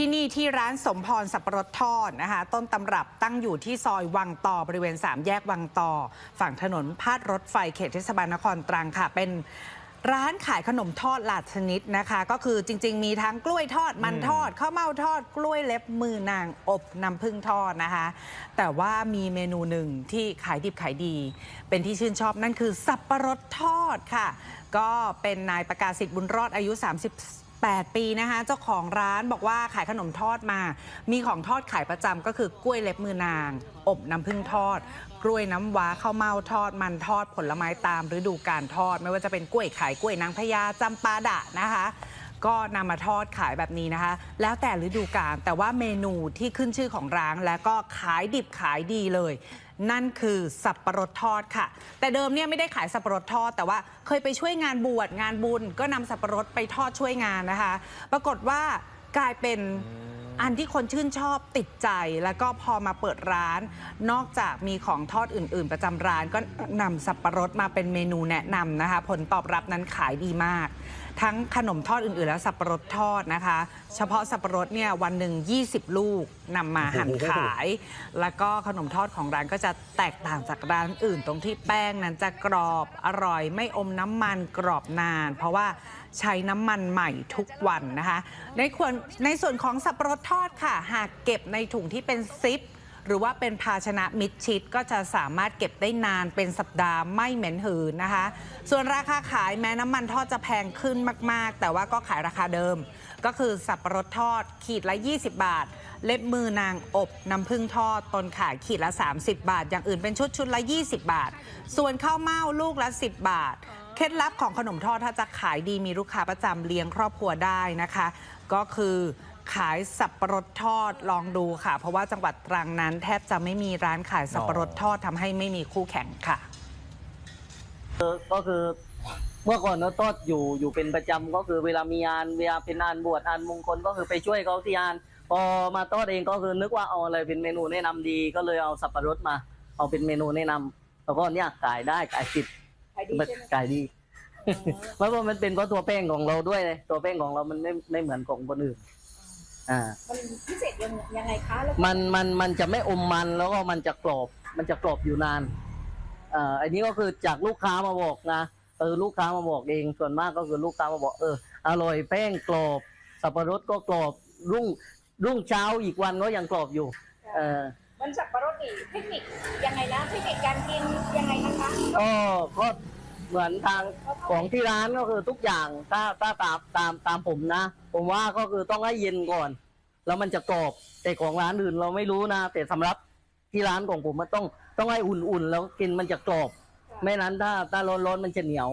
ที่นี่ที่ร้านสมพรสับปะรดทอดนะคะ ต้นตำรับตั้งอยู่ที่ซอยวังต่อบริเวณ 3 แยกวังต่อ ฝั่งถนนพาดรถไฟเขตเทศบาลนครตรังค่ะ เป็นร้านขายขนมทอดหลากชนิดนะคะ ก็คือจริง ๆ มีทั้งกล้วยทอดมันทอดข้าวเม่าทอด กล้วยเล็บมือนางอบน้ำผึ้งทอดนะคะ แต่ว่ามีเมนูหนึ่งที่ขายดิบขายดี เป็นที่ชื่นชอบนั่นคือสับปะรดทอดค่ะ ก็เป็นนายประกาศสิทธิ์บุญรอดอายุ 8 ปีนะคะ เจ้าของร้านบอกว่าขายขนมทอดมา มีของทอดขายประจำก็คือกล้วยเล็บมือนาง อบน้ำผึ้งทอด กล้วยน้ำว้าข้าวเม่าทอด มันทอดผลไม้ตามฤดูกาลทอด ไม่ว่าจะเป็นกล้วยไข่กล้วยนางพญาจำปาดะนะคะ ก็นำมาทอดขายแบบนี้นะคะ แล้วแต่ฤดูกาลแต่ว่าเมนูที่ขึ้นชื่อของร้านและก็ขายดิบขายดีเลย นั่นคือสับปะรดทอดค่ะ แต่เดิมเนี่ยไม่ได้ขายสับปะรดทอด แต่ว่าเคยไปช่วยงานบวชงานบุญ ก็นำสับปะรดไปทอดช่วยงานนะคะ ปรากฏว่ากลายเป็นอันที่คนชื่นชอบติดใจแล้วก็พอมาเปิดร้าน นอกจากมีของทอดอื่น ๆ ประจำร้านก็นำสับปะรดมาเป็นเมนูแนะนำนะคะ ผลตอบรับนั้นขายดีมาก ทั้งขนมทอดอื่น ๆ และสับปะรดทอดนะคะ เฉพาะสับปะรดเนี่ยวันหนึ่ง20 ลูก นำมาหั่นขาย แล้วก็ขนมทอดของร้านก็จะแตกต่างจากร้านอื่น ตรงที่แป้งนั้นจะกรอบอร่อย ไม่อมน้ำมันกรอบนาน เพราะว่าใช้น้ำมันใหม่ทุกวันนะคะ ในควรในส่วนของสับปะรดทอดค่ะ หากเก็บในถุงที่เป็นซิป หรือว่าเป็นภาชนะมิดชิดก็จะสามารถเก็บได้นานเป็นสัปดาห์ไม่เหม็นหืนนะคะ ส่วนราคาขายแม้น้ำมันทอดจะแพงขึ้นมาก ๆ แต่ว่าก็ขายราคาเดิม ก็คือสับปะรดทอดขีดละ 20 บาท เล็บมือนางอบน้ำผึ้งทอดตนขายขีดละ 30 บาท อย่างอื่นเป็นชุดชุดละ 20 บาท ส่วนข้าวเม่าลูกละ 10 บาทเคล็ดลับของขนมทอดถ้าจะขายดีมีลูกค้าประจำเลี้ยงครอบครัวได้นะคะ ก็คือ ขายสับปะรดทอดลองดูค่ะ เพราะว่าจังหวัดตรังนั้น แทบจะไม่มีร้านขายสับปะรดทอดทำให้ไม่มีคู่แข่งค่ะก็คือเมื่อก่อนเราทอดอยู่อยู่เป็นประจำก็คือเวลามีงานเวลาเป็นงานบวชงานมงคลก็คือไปช่วยเขาที่งานพอมาทอดเองก็คือนึกว่าเอาอะไรเป็นเมนูแนะนำดี ก็เลยเอาสับปะรดมา เอาเป็นเมนูแนะนำแล้วก็เนี่ยขายได้ขายติดขายดีใช่ไหมขายดีเพราะว่ามันเป็นเพราะตัวแป้งของเราด้วยเลยตัวแป้งของเรามันไม่ไม่เหมือนของคนอื่น อ่า มันพิเศษยังยังไงคะแล้วมันมันมันจะไม่อมมันแล้วก็มันจะกรอบ มันจะกรอบอยู่นานเอ่ออันนี้ก็คือจากลูกค้ามาบอกนะเออลูกค้ามาบอกเองส่วนมากก็คือลูกค้ามาบอกเอออร่อยแป้งกรอบ สับปะรดก็กรอบรุ่งรุ่งเช้าอีกวันก็ยังกรอบอยู่ เออมันสับปะรดนี่เทคนิคยังไงนะเทคนิคการกินยังไงนะคะ ก็ก็ เหมือนทางของที่ร้านก็คือทุกอย่างถ้าถ้าตามตามตามผมนะ ผมว่าก็คือต้องให้เย็นก่อน แล้วมันจะกรอบแต่ของร้านอื่นเราไม่รู้นะ แต่สำหรับที่ร้านของผมมันต้องต้องให้อุ่นๆ แล้วกินมันจะกรอบ ไม่นั้นถ้าถ้าร้อนๆมันจะเหนียว